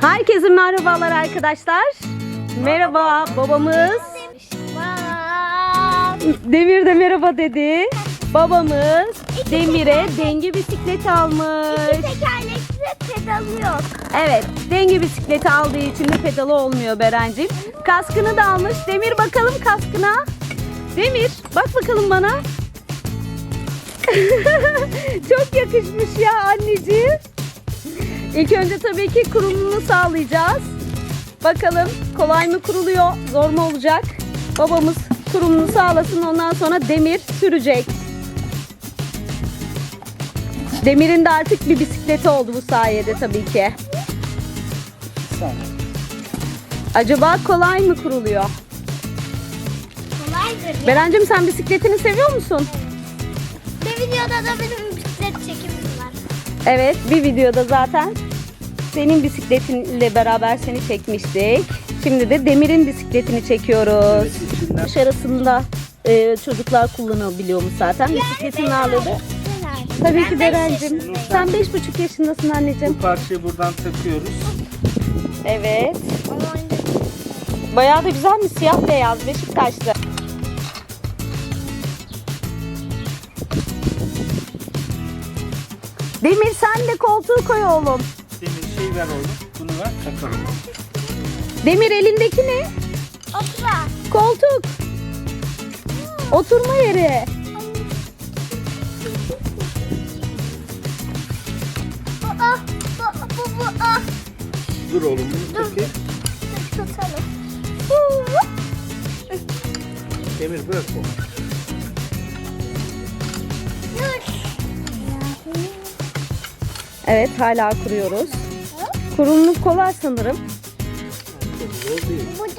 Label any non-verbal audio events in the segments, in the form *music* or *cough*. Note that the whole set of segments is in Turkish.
Herkese merhabalar arkadaşlar. Merhaba babamız. Demir de merhaba dedi. Babamız Demir'e denge bisikleti almış. Tekerlekli pedalı yok. Evet, denge bisikleti aldığı için de pedalı olmuyor Berencim. Kaskını da almış. Demir bakalım kaskına. Demir, bak bakalım bana. *laughs* Çok yakışmış ya anneciğim. İlk önce tabii ki kurulumunu sağlayacağız. Bakalım kolay mı kuruluyor, zor mu olacak? Babamız kurulumunu sağlasın ondan sonra Demir sürecek. Demir'in de artık bir bisikleti oldu bu sayede tabii ki. Acaba kolay mı kuruluyor? Kolaydır ya. Berencim sen bisikletini seviyor musun? Bir videoda da benim bisiklet çekimim var. Evet bir videoda zaten senin bisikletinle beraber seni çekmiştik. Şimdi de Demir'in bisikletini çekiyoruz. Dış arasında e, çocuklar kullanabiliyormuş zaten. Bisikletin ağırlığı da- Tabii ki Berencim. Sen 5,5 yaşındasın anneciğim. Bu parçayı buradan takıyoruz. Evet. Bayağı da güzelmiş siyah beyaz Beşiktaşlı. Demir sen de koltuğu koy oğlum. Demir şey ver oğlum. Bunu ver takalım. Demir elindeki ne? Otura. Koltuk. Oturma yeri. Bu ah. Bu bu bu ah. Dur oğlum bunu takayım. Tutalım. Demir bırak onu. Evet hala kuruyoruz. Kurulumuz kolay sanırım.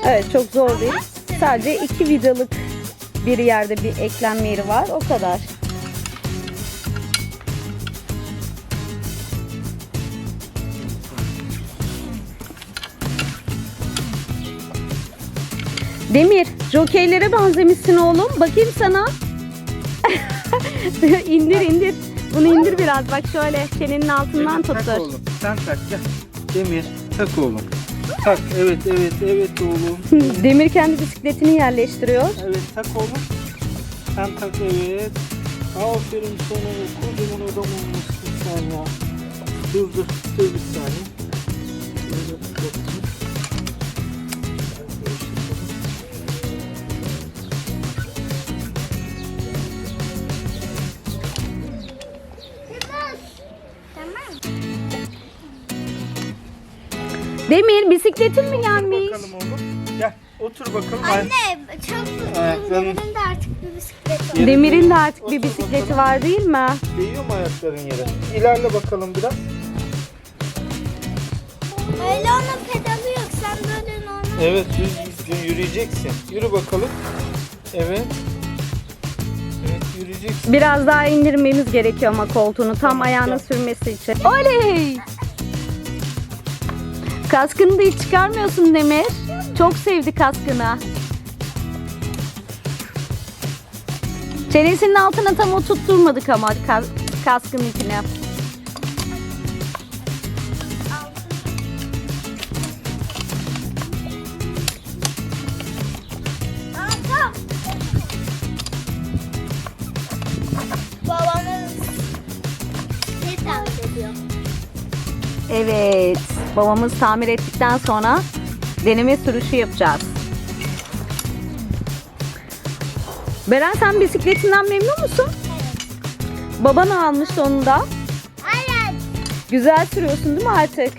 Evet çok zor değil. Sadece iki vidalık bir yerde bir eklenme yeri var. O kadar. Demir, jokeylere benzemişsin oğlum. Bakayım sana. *laughs* indir indir. Bunu indir biraz. Bak şöyle çenenin altından Demir, tak tutur. oğlum. Sen tak gel. Demir tak oğlum. Tak evet evet evet oğlum. Demir kendi bisikletini yerleştiriyor. Evet tak oğlum. Sen tak evet. Aferin sana. Kocaman adam olmuşsun sen ya. Dur dur. Dur bir saniye. Şöyle bakayım. Demir bisikletin mi gelmiş? Bakalım oğlum. Gel otur bakalım. Anne çok Ayaklarını- Demir'in de artık bir bisiklet var. Yere Demir'in de artık bir Otur bisikleti bakalım. var değil mi? Değiyor mu ayakların yere? İlerle bakalım biraz. Öyle onun pedalı yok. Sen böyle normal. Evet düz düzgün yürüyeceksin. Yürü bakalım. Evet. Evet yürüyeceksin. Biraz daha indirmemiz gerekiyor ama koltuğunu tam ayağına sürmesi için. Oley! Kaskını da hiç çıkarmıyorsun Demir. Çok sevdi kaskını. Çenesinin altına tam oturtturmadık ama kas- kaskın ipini. Aa, tamam. Babamız ne takip ediyor? Evet, babamız tamir ettikten sonra deneme sürüşü yapacağız. Beren sen bisikletinden memnun musun? Baban almıştı onu da. Evet. Güzel sürüyorsun değil mi artık? Evet.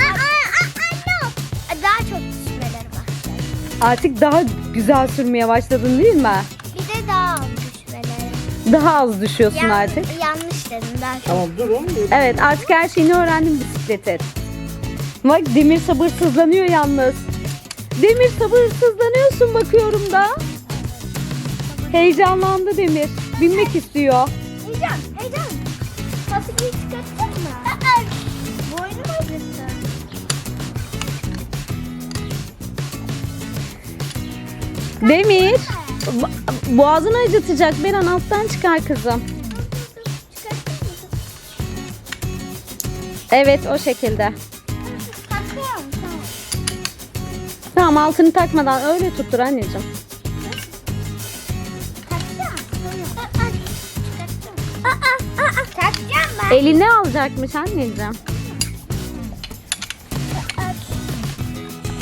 Aa, aa, aa, Daha çok düşmeleri var. Artık daha güzel sürmeye başladın değil mi? Bir de daha az düşmeleri. Daha az düşüyorsun Yan- artık. Yanlış dedim daha çok. Tamam dur oğlum. dur. Evet artık her şeyini öğrendim bisikletin. Bak Demir sabırsızlanıyor yalnız. Demir sabırsızlanıyorsun bakıyorum da. Heyecanlandı Demir. Binmek istiyor. Heyecan, heyecan. Fasulyeyi çıkarttın mı? Aa, boynum acıttı. Demir bo- boğazını acıtacak. Beren alttan çıkar kızım. Mı? Evet o şekilde. Tamam altını takmadan öyle tuttur anneciğim. Takacağım ben. Eline alacakmış anneciğim.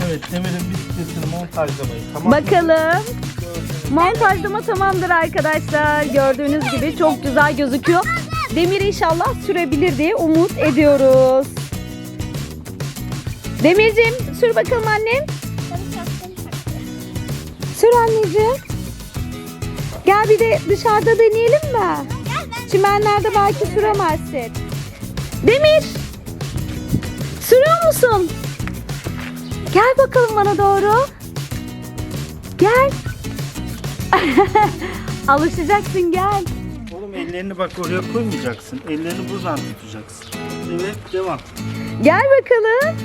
Evet Demir'in bisikletini montajlamayı tamam. Bakalım. Montajlama tamamdır arkadaşlar. Gördüğünüz gibi çok güzel gözüküyor. Demir inşallah sürebilir diye umut ediyoruz. Demircim sür bakalım annem. Sür anneciğim. Gel bir de dışarıda deneyelim mi? Çimenlerde belki süremezsin. Demir. Sürüyor musun? Gel bakalım bana doğru. Gel. *laughs* Alışacaksın gel. Oğlum ellerini bak oraya koymayacaksın. Ellerini buradan tutacaksın. Evet devam. Gel bakalım.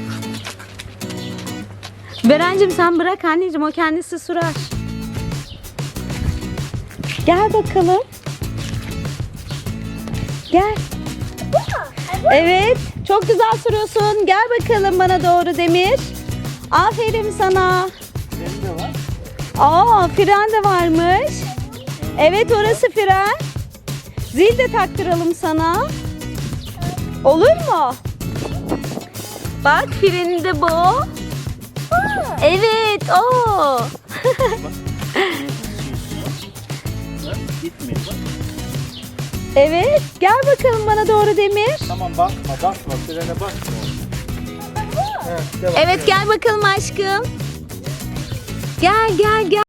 Berencim sen bırak anneciğim o kendisi sürer. Gel bakalım. Gel. Evet. Çok güzel sürüyorsun. Gel bakalım bana doğru Demir. Aferin sana. Benim de var. Aa fren de varmış. Evet orası fren. Zil de taktıralım sana. Olur mu? Bak freni de bu. Evet o. Gitmiyor *laughs* bak. evet gel bakalım bana doğru Demir. Tamam basma basma frene basma. Evet, devam. Evet gel bakalım aşkım. Gel gel gel.